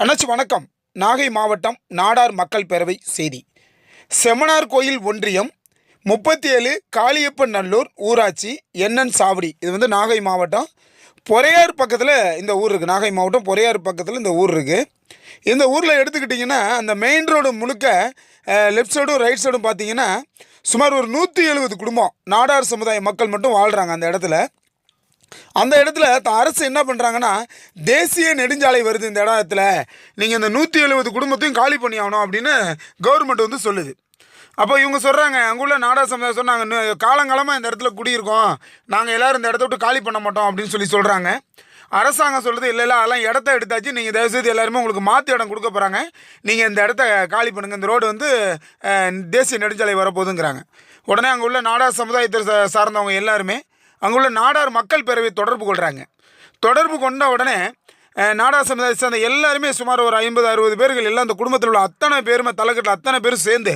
அண்ணாச்சி வணக்கம். நாகை மாவட்டம் நாடார் மக்கள் பேரவை செய்தி. செமனார் கோயில் ஒன்றியம் முப்பத்தி ஏழு காளியப்பன் நல்லூர் ஊராட்சி என்என் சாவடி. இது வந்து நாகை மாவட்டம். பொறையார் பக்கத்தில் இந்த ஊர் இருக்குது நாகை மாவட்டம் பொறையார் பக்கத்தில் இந்த ஊர் இருக்குது இந்த ஊரில் எடுத்துக்கிட்டிங்கன்னா அந்த மெயின் ரோடு முழுக்க லெஃப்ட் சைடும் ரைட் சைடும் பார்த்தீங்கன்னா சுமார் ஒரு நூற்றி எழுபது குடும்பம் நாடார் சமுதாய மக்கள் மட்டும் வாழ்கிறாங்க அந்த இடத்துல. அந்த இடத்துல த- அரசு என்ன பண்ணுறாங்கன்னா தேசிய நெடுஞ்சாலை வருது இந்த இடத்துல. நீங்கள் இந்த நூற்றி எழுபது குடும்பத்தையும் காலி பண்ணி ஆகணும் அப்படின்னு கவர்மெண்ட் வந்து சொல்லுது. அப்போ இவங்க சொல்கிறாங்க அங்குள்ள நாடா சமுதாயம் சொன்னாங்க "இன்னும் காலங்காலமாக இந்த இடத்துல குடியிருக்கோம். நாங்கள் எல்லோரும் இந்த இடத்த விட்டு காலி பண்ண மாட்டோம் அப்படின்னு சொல்லி சொல்கிறாங்க அரசாங்கம் சொல்கிறது இல்லை இல்லை அதெல்லாம் இடத்த எடுத்தாச்சு. நீங்கள் தயவுசெய்து எல்லாருமே உங்களுக்கு மாற்று இடம் கொடுக்க போகிறாங்க நீங்கள் இந்த இடத்த காலி பண்ணுங்கள் இந்த ரோடு வந்து தேசிய நெடுஞ்சாலை வரப்போகுதுங்கிறாங்க. உடனே அங்கே உள்ள நாடா சமுதாயத்தை சார்ந்தவங்க எல்லாருமே அங்குள்ள நாடார் மக்கள் பேரவை தொடர்பு கொள்கிறாங்க தொடர்பு கொண்ட உடனே நாடார் சமுதாயத்தை சேர்ந்த எல்லாருமே சுமார் ஒரு ஐம்பது அறுபது பேர்கள் எல்லாம் அந்த குடும்பத்தில் உள்ள அத்தனை பேருமே தலைக்கட்டில் அத்தனை பேரும் சேர்ந்து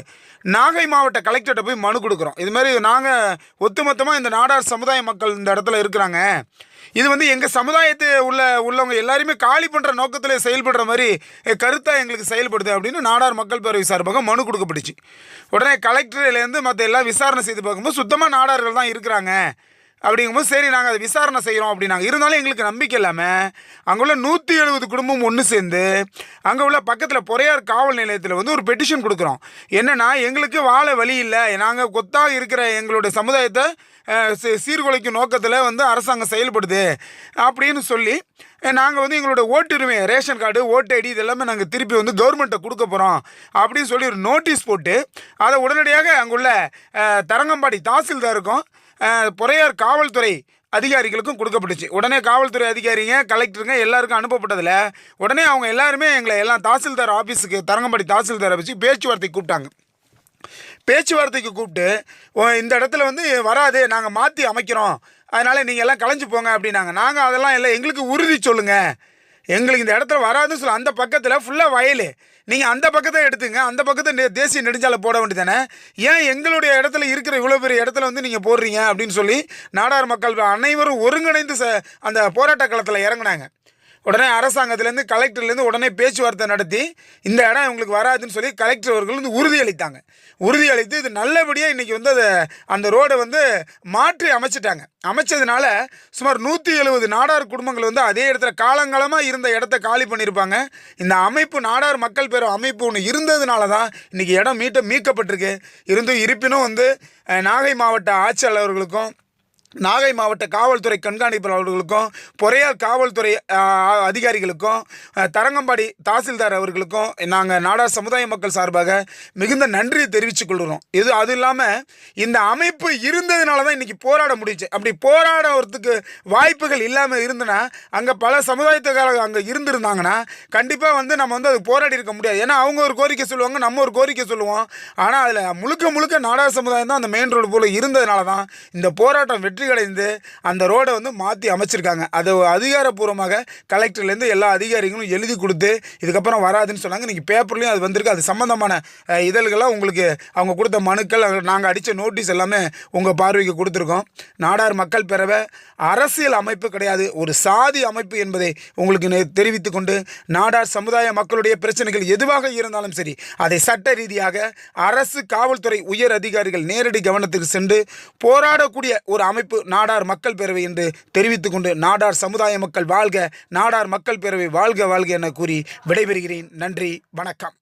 நாகை மாவட்ட கலெக்டர்கிட்ட போய் மனு கொடுக்குறோம். இது மாதிரி நாங்கள் ஒட்டுமொத்தமாக இந்த நாடார் சமுதாய மக்கள் இந்த இடத்துல இருக்கிறாங்க. இது வந்து எங்கள் சமுதாயத்தை உள்ள உள்ளவங்க எல்லாருமே காலி பண்ணுற நோக்கத்தில் செயல்படுற மாதிரி கருத்தாக எங்களுக்கு செயல்படுது அப்படின்னு நாடார் மக்கள் பேரவை சார்பாக மனு கொடுக்கப்பட்டுச்சு. உடனே கலெக்டர்லேருந்து மற்ற எல்லாம் விசாரணை செய்து பார்க்கும்போது சுத்தமாக நாடார்கள் தான் இருக்கிறாங்க. அப்படிங்கும்போது சரி நாங்கள் அதை விசாரணை செய்கிறோம் அப்படின்னாங்க. இருந்தாலும் எங்களுக்கு நம்பிக்கை இல்லாமல் அங்கே உள்ள நூற்றி எழுபது குடும்பம் ஒன்று சேர்ந்து அங்கே உள்ள பக்கத்தில் பொறையார் காவல் நிலையத்தில் வந்து ஒரு பெட்டிஷன் கொடுக்குறோம். என்னென்னா எங்களுக்கு வாழ வழி இல்லை. நாங்கள் கொத்தாக இருக்கிற எங்களுடைய சமுதாயத்தை சீ- சீர்குலைக்கும் நோக்கத்தில் வந்து அரசாங்கம் செயல்படுது அப்படின்னு சொல்லி நாங்கள் வந்து எங்களோட ஓட்டுரிமை ரேஷன் கார்டு ஓட்டு ஐடி இதெல்லாமே நாங்கள் திருப்பி வந்து கவர்மெண்ட்டை கொடுக்க போகிறோம் அப்படின்னு சொல்லி ஒரு நோட்டீஸ் போட்டு அதை உடனடியாக அங்குள்ள தரங்கம்பாடி தாசில்தாருக்கும் இருக்கும் பொறையார் காவல்துறை அதிகாரிகளுக்கும் கொடுக்கப்பட்டுச்சு. உடனே காவல்துறை அதிகாரிங்க கலெக்டருங்க எல்லாருக்கும் அனுப்பப்பட்டதில் உடனே அவங்க எல்லாருமே எங்களை எல்லாம் தாசில்தார் ஆஃபீஸுக்கு தரங்கம்பாடி தாசில்தாரை வச்சு பேச்சுவார்த்தை கூப்பிட்டாங்க. பேச்சுவார்த்தைக்கு கூப்பிட்டு "ஓ, இந்த இடத்துல வந்து வராது நாங்கள் மாற்றி அமைக்கிறோம். அதனால் நீங்கள் எல்லாம் கலைஞ்சு போங்க அப்படின்னாங்க. நாங்கள் அதெல்லாம் இல்லை எங்களுக்கு உறுதி சொல்லுங்கள் எங்களுக்கு இந்த இடத்துல வராதுன்னு சொல்ல அந்த பக்கத்தில் ஃபுல்லாக வயல். நீங்கள் அந்த பக்கத்தை எடுத்துங்க அந்த பக்கத்தை நெ- தேசிய நெடுஞ்சாலை போட வேண்டியதானே ஏன் எங்களுடைய இடத்துல இருக்கிற இவ்வளோ பெரிய இடத்துல வந்து நீங்கள் போடுறீங்க அப்படின்னு சொல்லி நாடார் மக்கள் அனைவரும் ஒருங்கிணைந்து ச அந்த போராட்ட களத்தில் இறங்குனாங்க. உடனே அரசாங்கத்திலேருந்து கலெக்டர்லேருந்து உடனே பேச்சுவார்த்தை நடத்தி இந்த இடம் இவங்களுக்கு வராதுன்னு சொல்லி கலெக்டர் அவர்கள் வந்து உறுதியளித்தாங்க. உறுதியளித்து இது நல்லபடியாக இன்றைக்கி வந்து அதை அந்த ரோடை வந்து மாற்றி அமைச்சிட்டாங்க. அமைச்சதுனால சுமார் நூற்றி எழுபது நாடார் குடும்பங்கள் வந்து அதே இடத்துல காலங்காலமாக இருந்த இடத்த காலி பண்ணியிருப்பாங்க. இந்த அமைப்பு நாடார் மக்கள் பெறும் அமைப்பு ஒன்று இருந்ததுனால தான் இன்றைக்கி இடம் மீட்ட மீட்கப்பட்டிருக்கு. இருந்தும் இருப்பினும் வந்து நாகை மாவட்ட ஆட்சியாளர்களுக்கும் நாகை மாவட்ட காவல்துறை கண்காணிப்பாளர்களுக்கும் பொறையால் காவல்துறை அதிகாரிகளுக்கும் தரங்கம்பாடி தாசில்தார் அவர்களுக்கும் நாங்கள் நாடார் சமுதாய மக்கள் சார்பாக மிகுந்த நன்றியை தெரிவித்துக் கொள்கிறோம். இது அது இல்லாமல் இந்த அமைப்பு இருந்ததுனால தான் இன்றைக்கி போராட முடிச்சு அப்படி போராடுறதுக்கு வாய்ப்புகள் இல்லாமல் இருந்தனா அங்கே பல சமுதாயத்துக்காரங்க அங்கே இருந்திருந்தாங்கன்னா கண்டிப்பாக வந்து நம்ம வந்து அது போராடி இருக்க முடியாது. ஏன்னா அவங்க ஒரு கோரிக்கை சொல்லுவாங்க நம்ம ஒரு கோரிக்கை சொல்லுவோம். ஆனால் அதில் முழுக்க முழுக்க நாடார் சமுதாயம் தான் அந்த மெயின் ரோடு போல் இருந்ததுனால தான் இந்த போராட்டம் வெற்றி அடைந்து அந்த ரோடை வந்து மாற்றி அமைச்சிருக்காங்க. அது அதிகாரப்பூர்வமாக கலெக்டர்லேருந்து எல்லா அதிகாரிகளும் எழுதி கொடுத்து இதுக்கப்புறம் வராதுன்னு சொன்னாங்க. இன்றைக்கி பேப்பர்லேயும் அது வந்திருக்கு. அது சம்மந்தமான இதழ்கள்லாம் உங்களுக்கு அவங்க கொடுத்த மனுக்கள் நாங்கள் அடித்த நோட்டீஸ் எல்லாமே உங்கள் பார்வைக்கு கொடுத்துருக்கோம். நாடார் மக்கள் பேரவை அரசியல் அமைப்பு கிடையாது. ஒரு சாதி அமைப்பு என்பதை உங்களுக்கு நெ- கொண்டு நாடார் சமுதாய மக்களுடைய பிரச்சனைகள் எதுவாக இருந்தாலும் சரி அதை சட்ட ரீதியாக அரசு காவல்துறை உயர் அதிகாரிகள் நேரடி கவனத்துக்கு சென்று போராடக்கூடிய ஒரு அமைப்பு நாடார் மக்கள் பேரவை என்று தெரிவித்துக் கொண்டு நாடார் சமுதாய மக்கள் வாழ்க நாடார் மக்கள் பேரவை வாழ்க வாழ்க என கூறி விடைபெறுகிறேன். நன்றி வணக்கம்.